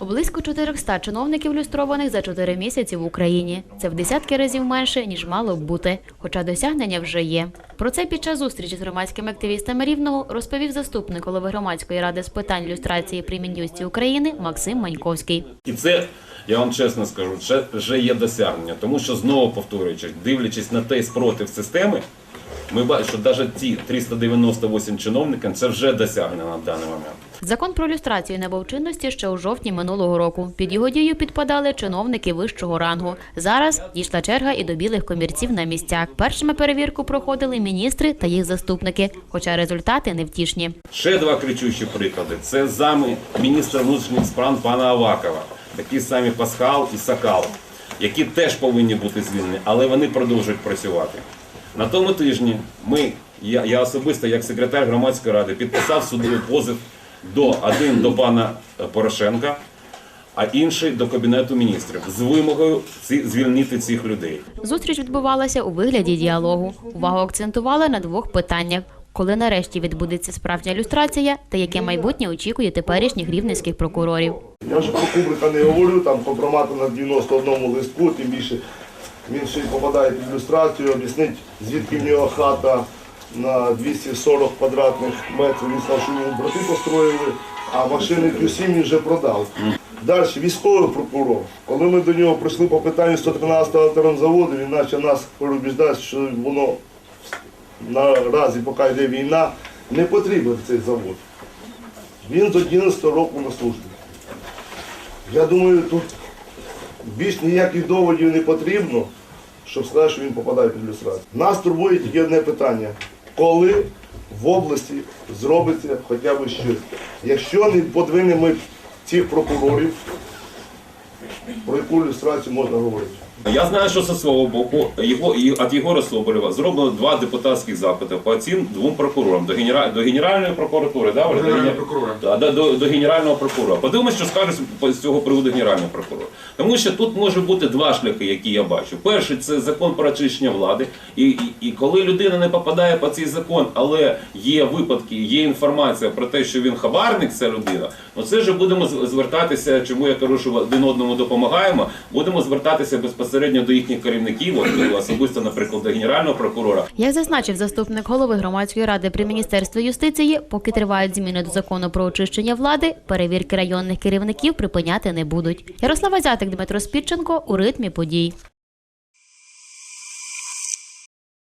Близько 400 чиновників люстрованих за 4 місяці в Україні. Це в десятки разів менше, ніж мало б бути, хоча досягнення вже є. Про це під час зустрічі з громадськими активістами Рівного розповів заступник голови громадської ради з питань люстрації при Мін'юсті України Максим Маньковський. І це, я вам чесно скажу, вже є досягнення. Тому що знову повторюючи, дивлячись на той спротив системи, ми бачимо, що навіть ті 398 чиновників це вже досягнення на даний момент. Закон про люстрацію набув чинності ще у жовтні минулого року. Під його дію підпадали чиновники вищого рангу. Зараз дійшла черга і до білих комірців на місцях. Першими перевірку проходили міністри та їх заступники, хоча результати невтішні. Ще два кричущі приклади. Це зами міністра внутрішніх справ пана Авакова, такі самі Пасхал і Сакал, які теж повинні бути звільнені, але вони продовжують працювати. На тому тижні ми, я, особисто, як секретар громадської ради, підписав судовий позов до один до пана Порошенка, а інший до кабінету міністрів з вимогою ці, звільнити цих людей. Зустріч відбувалася у вигляді діалогу. Увагу акцентували на двох питаннях: коли нарешті відбудеться справжня люстрація та яке майбутнє очікує теперішніх рівненських прокурорів. Я вже про Кубрика не говорю, там компромату на 91 листку, тим більше він ще й попадає під ілюстрацію, об'яснить, звідки в нього хата на 240 квадратних метрів. Він сказав, що йому брати построїли, а машини Q7 він вже продав. Далі військовий прокурор. Коли ми до нього прийшли по питанню 113-го теронзаводу, він почав нас переубіждати, що воно наразі, поки йде війна, не потрібен цей завод. Він з 11 року на службі. Я думаю, тут більш ніяких доводів не потрібно, щоб сказати, що він попадає під ілюстрацію. Нас турбує тільки одне питання. Коли в області зробиться хоча б щось? Якщо не подвинемо цих прокурорів, про яку ілюстрацію можна говорити? Я знаю, що зі свого боку його і від Єгора Соболєва зроблено два депутатських запити по цим двом прокурорам до генера... до Генеральної прокуратури, да, Оля? Генерального До- прокурора. Да, до, до, до Генерального прокурора. Подивимось, що скаже з- цього приводу Генеральний прокурор. Тому що тут може бути два шляхи, які я бачу. Перший це закон про очищення влади. І, і, і коли людина не попадає по цей закон, але є випадки, є інформація про те, що він хабарник, ця людина, ну це вже будемо звертатися, чому я кажу, що один одному допомагаємо. Будемо звертатися безпосередньо до їхніх керівників, особисто, наприклад, до генерального прокурора. Як зазначив заступник голови громадської ради при міністерстві юстиції, поки тривають зміни до закону про очищення влади, перевірки районних керівників припиняти не будуть. Ярослава Зятик, Дмитро Спідченко у ритмі подій.